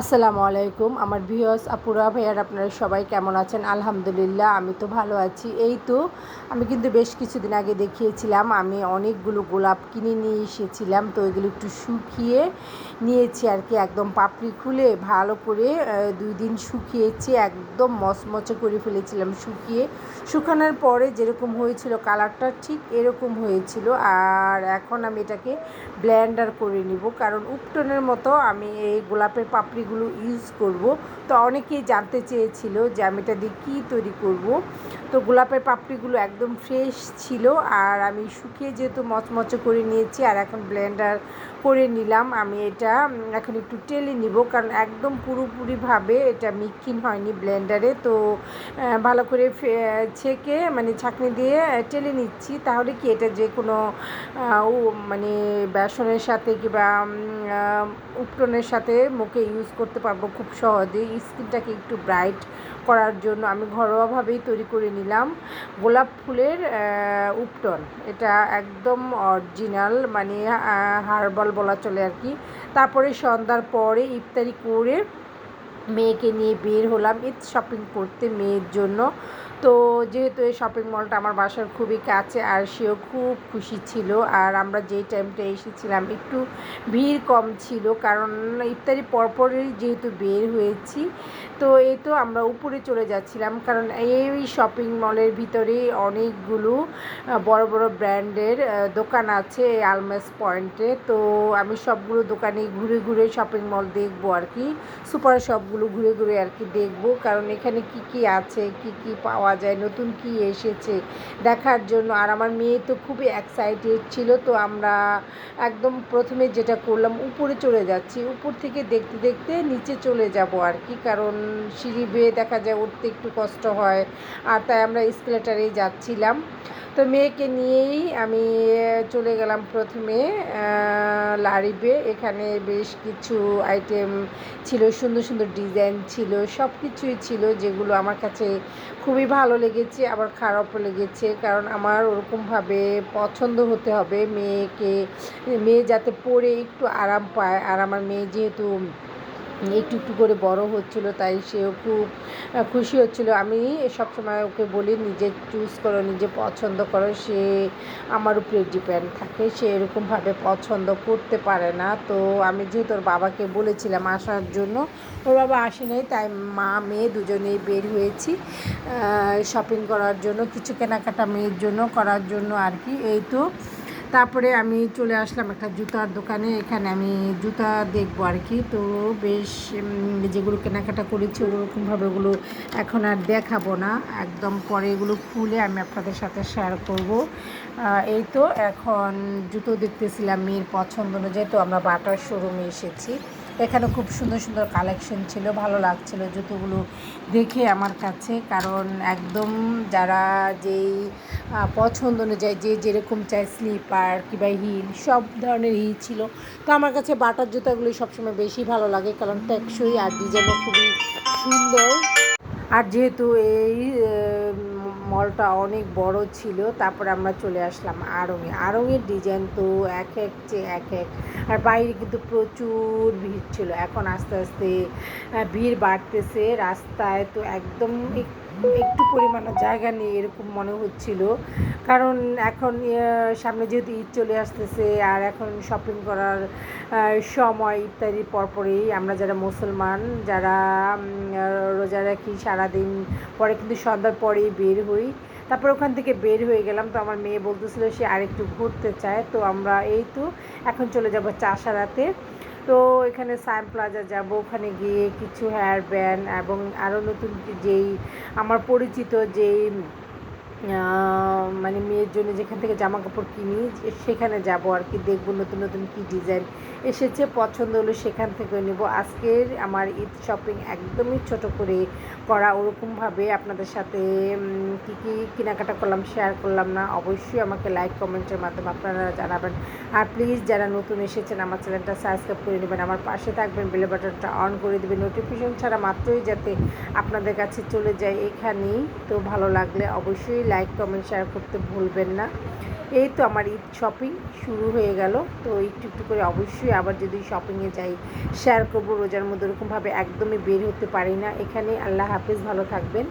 আসসালামু আলাইকুম, আমার ভিউয়ার্স, আপুরা, ভাইয়ার, আপনারা সবাই কেমন আছেন? আলহামদুলিল্লাহ, আমি তো ভালো আছি। এই তো, আমি কিন্তু বেশ কিছুদিন আগে দেখিয়েছিলাম, আমি অনেকগুলো গোলাপ কিনে নিয়ে এসেছিলাম, তো এগুলো একটু শুকিয়ে নিয়েছি আর কি, একদম পাপড়ি খুলে ভালো করে দুই দিন শুকিয়েছি, একদম মচমচে করে ফেলেছিলাম শুকিয়ে। শুকানোর পরে যেরকম হয়েছিল কালারটা, ঠিক এরকম হয়েছিল। আর এখন আমি এটাকে ব্ল্যান্ডার করে নিব, কারণ উপটনের মতো আমি এই গোলাপের পাপড়িগুলো ইউজ করব। তো অনেকেই জানতে চেয়েছিল যে আমি এটা দিয়ে কী তৈরি করব। তো গোলাপের পাপড়িগুলো একদম ফ্রেশ ছিল আর আমি শুকিয়ে যেহেতু মচমচে করে নিয়েছি আর এখন ব্লেন্ডার করে নিলাম। আমি এটা এখন একটু টেলে নিব, কারণ একদম পুরোপুরিভাবে এটা মিক্সিং হয়নি ব্লেন্ডারে। তো ভালো করে ছেঁকে মানে ছাঁকনি দিয়ে টেলে নিচ্ছি। তাহলে কি এটা যে কোনো মানে বেসনের সাথে কিংবা উপটনের সাথে মুখে ইউজ করতে পারব খুব সহজেই স্কিনটাকে একটু ব্রাইট করার জন্য আমি ঘরোয়াভাবেই তৈরি করে নিলাম। গোলাপ ফুলের উপটন এটা একদম অরিজিনাল মানে হার্বাল বলা চলে আর কি। তারপরে সন্ধ্যার পরে ইফতারি করে মেয়েকে নিয়ে বের হলাম। ঈদ শপিং করতে মেয়ের জন্য। তো যেহেতু এই শপিং মলটা আমার বাসার খুবই কাছে, আর সেও খুব খুশি ছিল। আর আমরা যেই টাইমটা এসেছিলাম, একটু ভিড় কম ছিল, কারণ ইফতারি পরপরই যেহেতু বের হয়েছি, তো এই তো আমরা উপরে চলে যাচ্ছিলাম। কারণ এই শপিং মলের ভিতরে অনেকগুলো বড় বড় ব্র্যান্ডের দোকান আছে এই আলমেস পয়েন্টে তো আমি সবগুলো দোকানে ঘুরে ঘুরে শপিং মল দেখব আর কি। সুপার শপগুলো ঘুরে ঘুরে আর কি দেখব। কারণ এখানে কি কি আছে, কি কি পাওয়া যায়, নতুন কি এসেছে দেখার জন্য। আর আমার মেয়ে তো খুবই এক্সাইটেড ছিল, তো আমরা একদম প্রথমে যেটা করলাম, উপরে চলে যাচ্ছি। উপর থেকে দেখতে দেখতে নিচে চলে যাব আর কি, কারণ সিঁড়ি বেয়ে দেখা যায় উঠতে একটু কষ্ট হয়। আর তাই আমরা স্কেলেটারেই যাচ্ছিলাম। তো মেয়েকে নিয়েই আমি চলে গেলাম প্রথমে লারিবে এখানে বেশ কিছু আইটেম ছিল, সুন্দর সুন্দর ডিজাইন ছিল সব কিছুই ছিল যেগুলো আমার কাছে খুবই ভালো লেগেছে, আবার খারাপও লেগেছে। কারণ আমার ওরকমভাবে পছন্দ হতে হবে মেয়েকে, মেয়ে যাতে পরে একটু আরাম পায়। আর আমার মেয়ে যেহেতু একটু একটু করে বড় হচ্ছিল, তাই সেও খুব খুশি হচ্ছিল। আমি সবসময় ওকে বলি, নিজে চুজ করো, নিজে পছন্দ করো, সে আমার উপরে ডিপেন্ড থাকে, সে এরকমভাবে পছন্দ করতে পারে না। তো আমি যেহেতু ওর বাবাকে বলেছিলাম আসার জন্য, ওর বাবা আসে নাই, তাই মা, মেয়ে দুজনেই বের হয়েছি শপিং করার জন্য, কিছু কেনাকাটা মেয়ের জন্য করার জন্য আর কি। এই তো তারপরে আমি চলে আসলাম একটা জুতার দোকানে। এখানে আমি জুতা দেখব আর কি তো বেশ যেগুলো কেনাকাটা করেছি ওরকমভাবে ওগুলো এখন আর দেখাবো না। একদম পরে এগুলো খুলে আমি আপনাদের সাথে শেয়ার করব। এই তো এখন জুতো দেখতেছিলাম মেয়ের পছন্দ অনুযায়ী। তো আমরা বাটার শোরুমে এসেছি। এখানে খুব সুন্দর সুন্দর কালেকশন ছিল, ভালো লাগছিল জুতোগুলো দেখে আমার কাছে। কারণ একদম যারা যেই পছন্দ অনুযায়ী, যে যেরকম চায় স্লিপার কিংবা হিল সব ধরনের হিল ছিল। তো আমার কাছে বাটার জুতাগুলো সবসময় বেশি ভালো লাগে, কারণ টেকসই আর ডিজাইনও খুবই সুন্দর। আর যেহেতু এই মলটা অনেক বড় ছিল, তারপরে আমরা চলে আসলাম আরঙে। আরঙের ডিজাইন তো এক এক চেয়ে এক এক। আর বাইরে কিন্তু প্রচুর ভিড় ছিল। এখন আস্তে আস্তে ভিড় বাড়তেছে। রাস্তায় তো একদম এক- একটু পরিমাণে জায়গা নেই এরকম মনে হচ্ছিল। কারণ এখন সামনে যেহেতু ঈদ চলে আসতেছে আর এখন শপিং করার সময় ইত্যাদি পরপরেই আমরা যারা মুসলমান, যারা রোজা রাখি সারাদিন, পরে কিন্তু সন্ধ্যার পরেই বের হই। তারপর ওখান থেকে বের হয়ে গেলাম, তো আমার মেয়ে বলতেছিল সে আরেকটু ঘুরতে চায়, তো আমরা এই তো এখন চলে যাব চাষারাতে। তো এখানে সাইম প্লাজা যাব, ওখানে গিয়ে কিছু হেয়ার ব্যান্ড এবং আরও নতুন যেই আমার পরিচিত যেই মানে মেয়ের জন্য যেখান থেকে জামা কাপড় কিনি সেখানে যাব আর কি, দেখব নতুন নতুন কী ডিজাইন এসেছে, পছন্দ হলো সেখান থেকে নেব। আজকের আমার ঈদ শপিং একদমই ছোট করে করা, ওরকমভাবে আপনাদের সাথে কী কী কেনাকাটা করলাম শেয়ার করলাম না, অবশ্যই আমাকে লাইক কমেন্টের মাধ্যমে আপনারা জানাবেন। আর প্লিজ যারা নতুন এসেছেন, আমার চ্যানেলটা সাবস্ক্রাইব করে নেবেন, আমার পাশে থাকবেন বেল বাটনটা অন করে দেবেন নোটিফিকেশন ছাড়া মাত্রই যাতে আপনাদের কাছে চলে যায় এখানেই। তো ভালো লাগলে অবশ্যই লাইক কমেন্ট শেয়ার করতে ভুলবেন না। এই তো আমার ঈদ শপিং শুরু হয়ে গেল। তো একটু একটু করে অবশ্যই আবার যদি শপিংয়ে যাই শেয়ার করব। রোজার মধ্যে ওরকমভাবে একদমই বের হতে পারি না। এখানে আল্লাহ হাফেজ। ভালো থাকবেন।